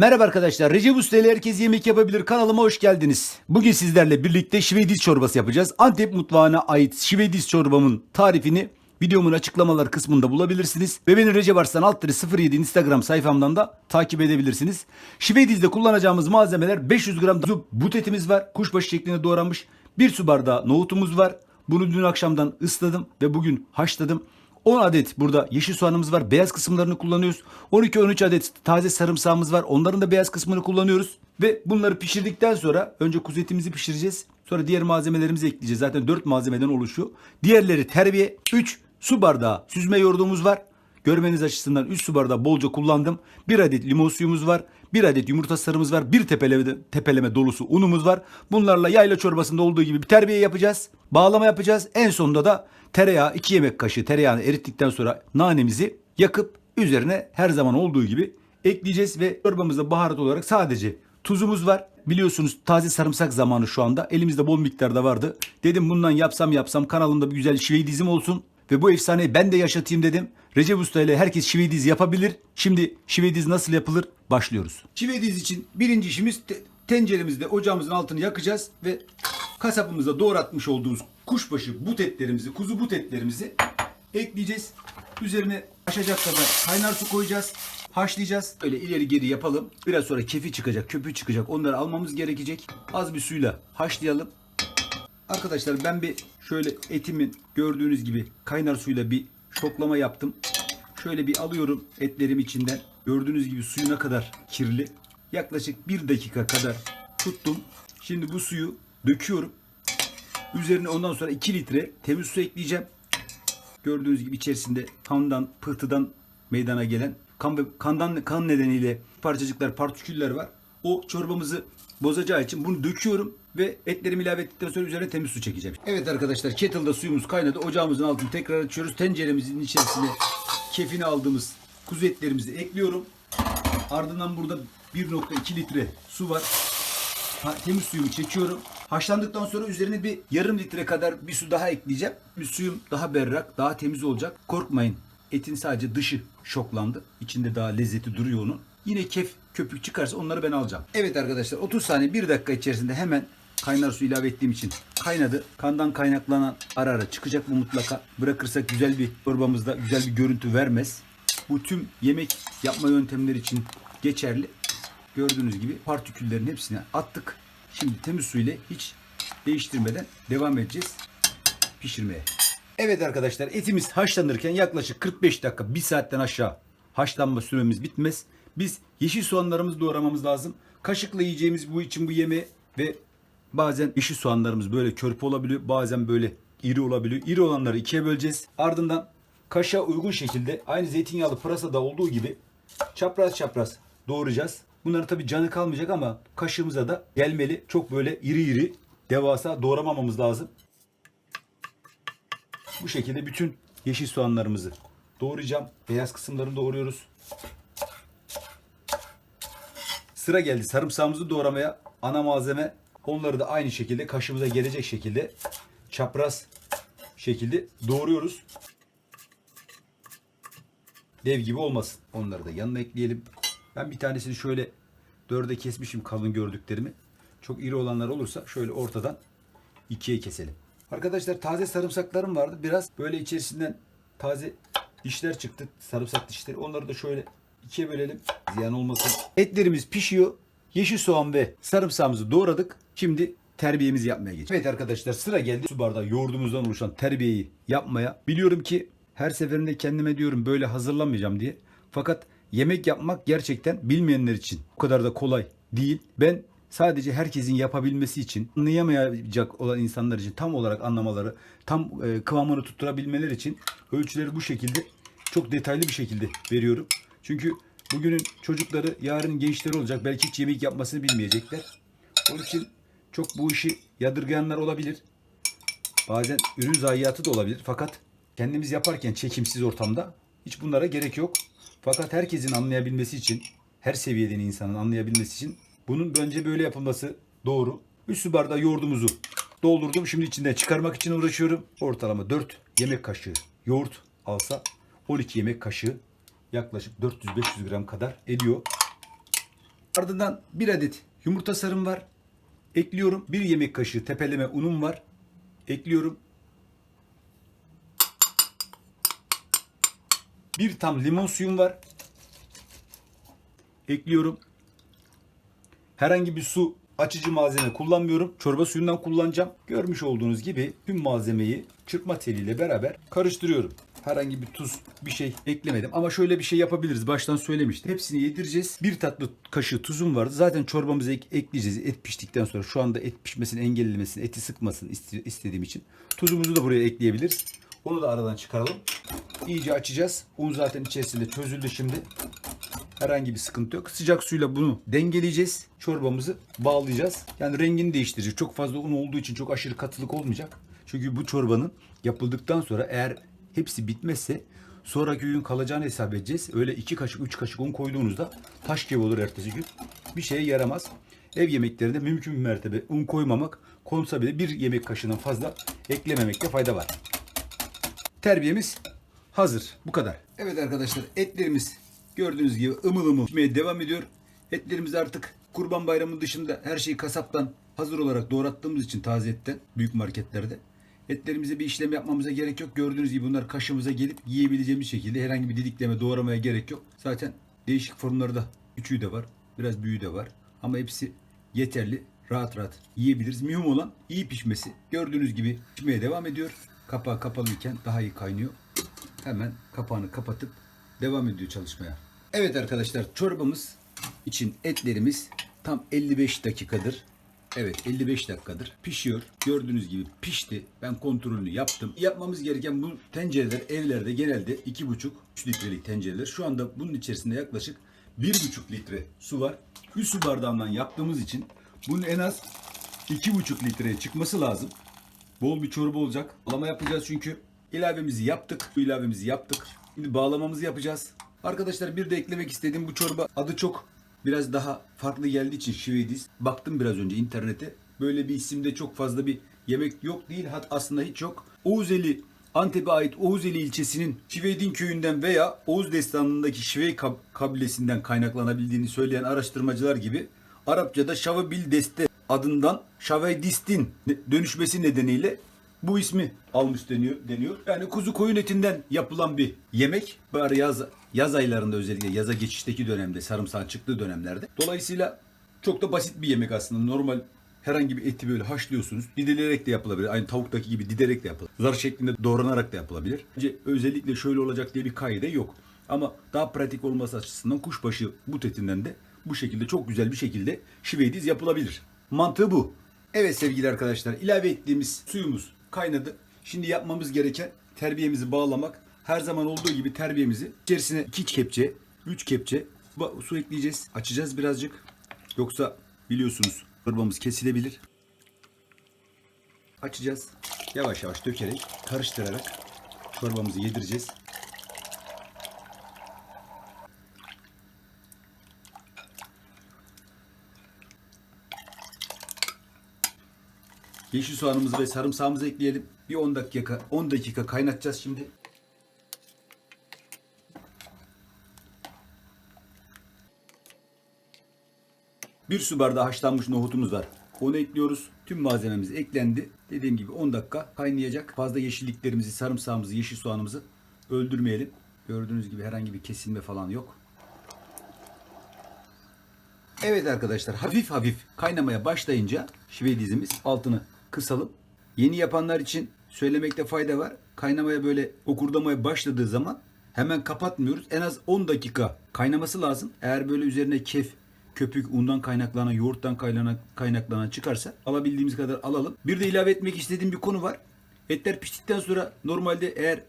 Merhaba arkadaşlar. Recep Usta Herkes Yemek Yapabilir kanalıma hoş geldiniz. Bugün sizlerle birlikte şivediz çorbası yapacağız. Antep mutfağına ait şivediz çorbamın tarifini videomun açıklamalar kısmında bulabilirsiniz. Ve beni Recep Arslan Alttırı 07 Instagram sayfamdan da takip edebilirsiniz. Şivediz'de kullanacağımız malzemeler 500 gram but etimiz var. Kuşbaşı şeklinde doğranmış. 1 su bardağı nohutumuz var. Bunu dün akşamdan ısladım ve bugün haşladım. 10 adet burada yeşil soğanımız var. Beyaz kısımlarını kullanıyoruz. 12-13 adet taze sarımsağımız var. Onların da beyaz kısmını kullanıyoruz. Ve bunları pişirdikten sonra önce kuzu etimizi pişireceğiz. Sonra diğer malzemelerimizi ekleyeceğiz. Zaten 4 malzemeden oluşuyor. Diğerleri terbiye. 3 su bardağı süzme yoğurdumuz var. Görmeniz açısından 3 su bardağı bolca kullandım. 1 adet limon suyumuz var. 1 adet yumurta sarımız var. 1 tepeleme, tepeleme dolusu unumuz var. Bunlarla yayla çorbasında olduğu gibi bir terbiye yapacağız. Bağlama yapacağız. En sonunda da tereyağı 2 yemek kaşığı tereyağını erittikten sonra nanemizi yakıp üzerine her zaman olduğu gibi ekleyeceğiz ve çorbamızda baharat olarak sadece tuzumuz var. Biliyorsunuz taze sarımsak zamanı şu anda. Elimizde bol miktarda vardı. Dedim bundan yapsam yapsam kanalımda bir güzel şive dizim olsun. Ve bu efsaneyi ben de yaşatayım dedim. Recep Usta ile herkes şive diz yapabilir. Şimdi şive diz nasıl yapılır? Başlıyoruz. Şive diz için birinci işimiz te- tenceremizde ocağımızın altını yakacağız ve kasabımızda doğratmış olduğumuz kuşbaşı but etlerimizi, kuzu but etlerimizi ekleyeceğiz. Üzerine aşacak kadar kaynar su koyacağız. Haşlayacağız. Öyle ileri geri yapalım. Biraz sonra kefi çıkacak, köpüğü çıkacak. Onları almamız gerekecek. Az bir suyla haşlayalım. Arkadaşlar ben bir şöyle etimin gördüğünüz gibi kaynar suyla bir şoklama yaptım. Şöyle bir alıyorum etlerim içinden. Gördüğünüz gibi suyu ne kadar kirli. Yaklaşık bir dakika kadar tuttum. Şimdi bu suyu döküyorum. Üzerine ondan sonra 2 litre temiz su ekleyeceğim. Gördüğünüz gibi içerisinde kandan, pıhtıdan meydana gelen kan ve kandan kan nedeniyle parçacıklar, partiküller var. O çorbamızı bozacağı için bunu döküyorum ve etlerimi ilave ettikten sonra üzerine temiz su çekeceğim. Evet arkadaşlar kettle'da suyumuz kaynadı. Ocağımızın altını tekrar açıyoruz. Tenceremizin içerisine kefini aldığımız kuzu etlerimizi ekliyorum. Ardından burada 1.2 litre su var. Ha, temiz suyumu çekiyorum. Haşlandıktan sonra üzerine bir yarım litre kadar bir su daha ekleyeceğim. Bir suyum daha berrak, daha temiz olacak. Korkmayın. Etin sadece dışı şoklandı. İçinde daha lezzeti duruyor onun. Yine kef, köpük çıkarsa onları ben alacağım. Evet arkadaşlar 30 saniye 1 dakika içerisinde hemen kaynar su ilave ettiğim için kaynadı. Kandan kaynaklanan ara ara çıkacak bu mutlaka. Bırakırsak güzel bir çorbamızda güzel bir görüntü vermez. Bu tüm yemek yapma yöntemleri için geçerli. Gördüğünüz gibi partiküllerin hepsini attık. Şimdi temiz su ile hiç değiştirmeden devam edeceğiz pişirmeye. Evet arkadaşlar etimiz haşlanırken yaklaşık 45 dakika 1 saatten aşağı haşlanma süremiz bitmez. Biz yeşil soğanlarımızı doğramamız lazım. Kaşıkla yiyeceğimiz bu için bu yemeği ve bazen yeşil soğanlarımız böyle körpe olabiliyor. Bazen böyle iri olabiliyor. İri olanları ikiye böleceğiz. Ardından kaşığa uygun şekilde aynı zeytinyağlı pırasada olduğu gibi çapraz çapraz doğrayacağız. Bunların tabi canı kalmayacak ama kaşığımıza da gelmeli. Çok böyle iri iri devasa doğramamamız lazım. Bu şekilde bütün yeşil soğanlarımızı doğrayacağım. Beyaz kısımlarını doğruyoruz. Sıra geldi sarımsağımızı doğramaya. Ana malzeme onları da aynı şekilde kaşığımıza gelecek şekilde çapraz şekilde doğruyoruz. Dev gibi olmasın. Onları da yanına ekleyelim. Ben bir tanesini şöyle dörde kesmişim kalın gördüklerimi. Çok iri olanlar olursa şöyle ortadan ikiye keselim. Arkadaşlar taze sarımsaklarım vardı. Biraz böyle içerisinden taze dişler çıktı. Sarımsak dişleri. Onları da şöyle ikiye bölelim. Ziyan olmasın. Etlerimiz pişiyor. Yeşil soğan ve sarımsağımızı doğradık. Şimdi terbiyemizi yapmaya geçelim. Evet arkadaşlar sıra geldi. Su bardağı yoğurdumuzdan oluşan terbiyeyi yapmaya. Biliyorum ki her seferinde kendime diyorum böyle hazırlamayacağım diye. Fakat yemek yapmak gerçekten bilmeyenler için o kadar da kolay değil. Ben sadece herkesin yapabilmesi için anlayamayacak olan insanlar için tam olarak anlamaları, tam e, kıvamını tutturabilmeleri için ölçüleri bu şekilde çok detaylı bir şekilde veriyorum. Çünkü bugünün çocukları yarın gençleri olacak. Belki hiç yemek yapmasını bilmeyecekler. Onun için çok bu işi yadırgayanlar olabilir. Bazen ürün zayiatı da olabilir. Fakat kendimiz yaparken çekimsiz ortamda hiç bunlara gerek yok. Fakat herkesin anlayabilmesi için, her seviyeden insanın anlayabilmesi için bunun bence böyle yapılması doğru. 3 su bardağı yoğurdumuzu doldurdum. Şimdi içinden çıkarmak için uğraşıyorum. Ortalama 4 yemek kaşığı yoğurt alsa 12 yemek kaşığı yaklaşık 400-500 gram kadar ediyor. Ardından bir adet yumurta sarım var. Ekliyorum. Bir yemek kaşığı tepeleme unum var. Ekliyorum. Bir tam limon suyum var. Ekliyorum. Herhangi bir su açıcı malzeme kullanmıyorum. Çorba suyundan kullanacağım. Görmüş olduğunuz gibi tüm malzemeyi çırpma teliyle beraber karıştırıyorum. Herhangi bir tuz bir şey eklemedim. Ama şöyle bir şey yapabiliriz. Baştan söylemiştim. Hepsini yedireceğiz. Bir tatlı kaşığı tuzum vardı. Zaten çorbamızı ek- ekleyeceğiz. Et piştikten sonra şu anda et pişmesini engellemesini, eti sıkmasın iste- istediğim için. Tuzumuzu da buraya ekleyebiliriz. Onu da aradan çıkaralım. İyice açacağız. Un zaten içerisinde çözüldü şimdi. Herhangi bir sıkıntı yok. Sıcak suyla bunu dengeleyeceğiz. Çorbamızı bağlayacağız. Yani rengini değiştirecek. Çok fazla un olduğu için çok aşırı katılık olmayacak. Çünkü bu çorbanın yapıldıktan sonra eğer hepsi bitmezse sonraki gün kalacağını hesap edeceğiz. Öyle iki kaşık, üç kaşık un koyduğunuzda taş gibi olur ertesi gün. Bir şeye yaramaz. Ev yemeklerinde mümkün bir mertebe un koymamak, konsa bile bir yemek kaşığından fazla eklememekte fayda var. Terbiyemiz hazır. Bu kadar. Evet arkadaşlar etlerimiz gördüğünüz gibi ımıl ımıl pişmeye devam ediyor. Etlerimiz artık kurban bayramı dışında her şeyi kasaptan hazır olarak doğrattığımız için taze etten büyük marketlerde. Etlerimize bir işlem yapmamıza gerek yok. Gördüğünüz gibi bunlar kaşığımıza gelip yiyebileceğimiz şekilde herhangi bir didikleme doğramaya gerek yok. Zaten değişik formlarda küçüğü de var. Biraz büyüğü de var. Ama hepsi yeterli. Rahat rahat yiyebiliriz. Mühim olan iyi pişmesi. Gördüğünüz gibi pişmeye devam ediyor. Kapağı kapalıyken daha iyi kaynıyor. Hemen kapağını kapatıp devam ediyor çalışmaya. Evet arkadaşlar çorbamız için etlerimiz tam 55 dakikadır. Evet 55 dakikadır pişiyor. Gördüğünüz gibi pişti. Ben kontrolünü yaptım. Yapmamız gereken bu tencereler evlerde genelde 2,5-3 litrelik tencereler. Şu anda bunun içerisinde yaklaşık 1,5 litre su var. 3 su bardağından yaptığımız için bunun en az 2,5 litreye çıkması lazım. Bol bir çorba olacak. Bağlama yapacağız çünkü. İlavemizi yaptık. Bu ilavemizi yaptık. Şimdi bağlamamızı yapacağız. Arkadaşlar bir de eklemek istediğim bu çorba adı çok biraz daha farklı geldiği için Şivediz. Baktım biraz önce internete. Böyle bir isimde çok fazla bir yemek yok değil. Hat aslında hiç yok. Oğuzeli Antep'e ait Oğuzeli ilçesinin Şivedin köyünden veya Oğuz destanındaki Şivey kab- kabilesinden kaynaklanabildiğini söyleyen araştırmacılar gibi Arapçada Şavabil Deste adından Şaveydistin dönüşmesi nedeniyle bu ismi almış deniyor, deniyor. Yani kuzu koyun etinden yapılan bir yemek. Bari yaz, yaz aylarında özellikle yaza geçişteki dönemde, sarımsağın çıktığı dönemlerde. Dolayısıyla çok da basit bir yemek aslında. Normal herhangi bir eti böyle haşlıyorsunuz. Didilerek de yapılabilir. Aynı tavuktaki gibi diderek de yapılabilir. Zar şeklinde doğranarak da yapılabilir. Bence özellikle şöyle olacak diye bir kaide yok. Ama daha pratik olması açısından kuşbaşı but etinden de bu şekilde çok güzel bir şekilde şiveydiz yapılabilir. Mantığı bu. Evet sevgili arkadaşlar ilave ettiğimiz suyumuz kaynadı. Şimdi yapmamız gereken terbiyemizi bağlamak. Her zaman olduğu gibi terbiyemizi içerisine 2 kepçe, 3 kepçe su ekleyeceğiz. Açacağız birazcık. Yoksa biliyorsunuz çorbamız kesilebilir. Açacağız. Yavaş yavaş dökerek, karıştırarak çorbamızı yedireceğiz. Yeşil soğanımızı ve sarımsağımızı ekleyelim. Bir 10 dakika 10 dakika kaynatacağız şimdi. Bir su bardağı haşlanmış nohutumuz var. Onu ekliyoruz. Tüm malzememiz eklendi. Dediğim gibi 10 dakika kaynayacak. Fazla yeşilliklerimizi, sarımsağımızı, yeşil soğanımızı öldürmeyelim. Gördüğünüz gibi herhangi bir kesilme falan yok. Evet arkadaşlar hafif hafif kaynamaya başlayınca şive dizimiz altını kısalım. Yeni yapanlar için söylemekte fayda var. Kaynamaya böyle okurdamaya başladığı zaman hemen kapatmıyoruz. En az 10 dakika kaynaması lazım. Eğer böyle üzerine kef, köpük, undan kaynaklanan, yoğurttan kaynaklanan, kaynaklanan çıkarsa alabildiğimiz kadar alalım. Bir de ilave etmek istediğim bir konu var. Etler piştikten sonra normalde eğer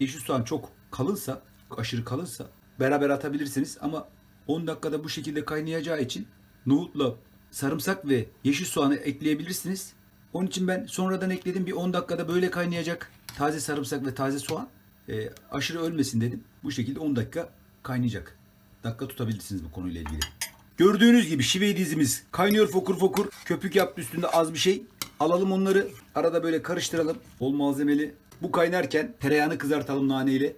yeşil soğan çok kalınsa, aşırı kalınsa beraber atabilirsiniz ama 10 dakikada bu şekilde kaynayacağı için nohutla sarımsak ve yeşil soğanı ekleyebilirsiniz. Onun için ben sonradan ekledim. Bir 10 dakikada böyle kaynayacak taze sarımsak ve taze soğan. e, aşırı ölmesin dedim. Bu şekilde 10 dakika kaynayacak. Dakika tutabilirsiniz bu konuyla ilgili. Gördüğünüz gibi şivey dizimiz kaynıyor fokur fokur. Köpük yaptı üstünde az bir şey. Alalım onları. Arada böyle karıştıralım. Bol malzemeli. Bu kaynarken tereyağını kızartalım naneyle.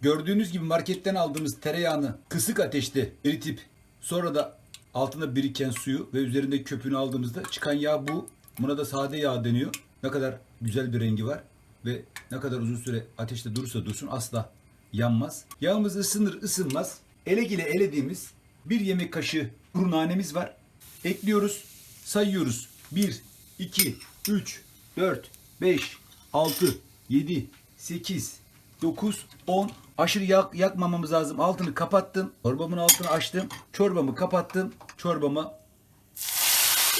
Gördüğünüz gibi marketten aldığımız tereyağını kısık ateşte eritip sonra da altında biriken suyu ve üzerinde köpüğünü aldığımızda çıkan yağ bu. Buna da sade yağ deniyor. Ne kadar güzel bir rengi var ve ne kadar uzun süre ateşte durursa dursun asla yanmaz. Yağımız ısınır ısınmaz. Elek ile elediğimiz bir yemek kaşığı kuru nanemiz var. Ekliyoruz, sayıyoruz. 1, 2, 3, 4, 5, 6, 7, 8, 9, 10. Aşırı yak, yakmamamız lazım. Altını kapattım. Çorbamın altını açtım. Çorbamı kapattım. Çorbama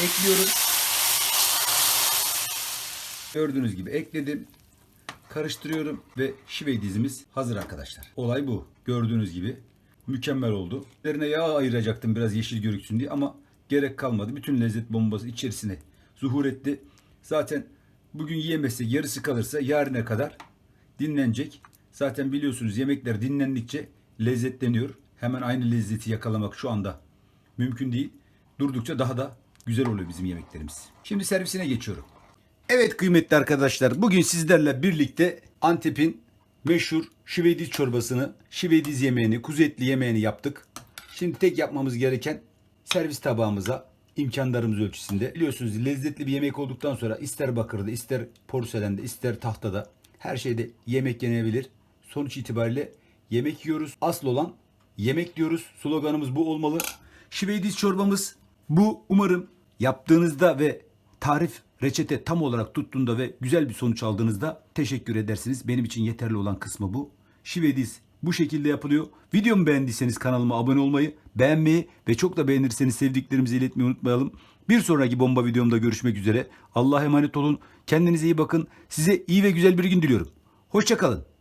ekliyorum. Gördüğünüz gibi ekledim. Karıştırıyorum ve şive dizimiz hazır arkadaşlar. Olay bu. Gördüğünüz gibi mükemmel oldu. Üzerine yağ ayıracaktım biraz yeşil görüksün diye ama gerek kalmadı. Bütün lezzet bombası içerisine zuhur etti. Zaten bugün yiyemezsek yarısı kalırsa yarına kadar dinlenecek. Zaten biliyorsunuz yemekler dinlendikçe lezzetleniyor. Hemen aynı lezzeti yakalamak şu anda mümkün değil. Durdukça daha da güzel oluyor bizim yemeklerimiz. Şimdi servisine geçiyorum. Evet kıymetli arkadaşlar bugün sizlerle birlikte Antep'in meşhur şivediz çorbasını, şivediz yemeğini, kuzu etli yemeğini yaptık. Şimdi tek yapmamız gereken servis tabağımıza imkanlarımız ölçüsünde. Biliyorsunuz lezzetli bir yemek olduktan sonra ister bakırda, ister porselende, ister tahtada her şeyde yemek yenebilir. Sonuç itibariyle yemek yiyoruz. Asıl olan yemek diyoruz. Sloganımız bu olmalı. Şivediz çorbamız bu. Umarım yaptığınızda ve tarif reçete tam olarak tuttuğunda ve güzel bir sonuç aldığınızda teşekkür edersiniz. Benim için yeterli olan kısmı bu. Şivediz bu şekilde yapılıyor. Videomu beğendiyseniz kanalıma abone olmayı, beğenmeyi ve çok da beğenirseniz sevdiklerimizi iletmeyi unutmayalım. Bir sonraki bomba videomda görüşmek üzere. Allah'a emanet olun. Kendinize iyi bakın. Size iyi ve güzel bir gün diliyorum. Hoşçakalın.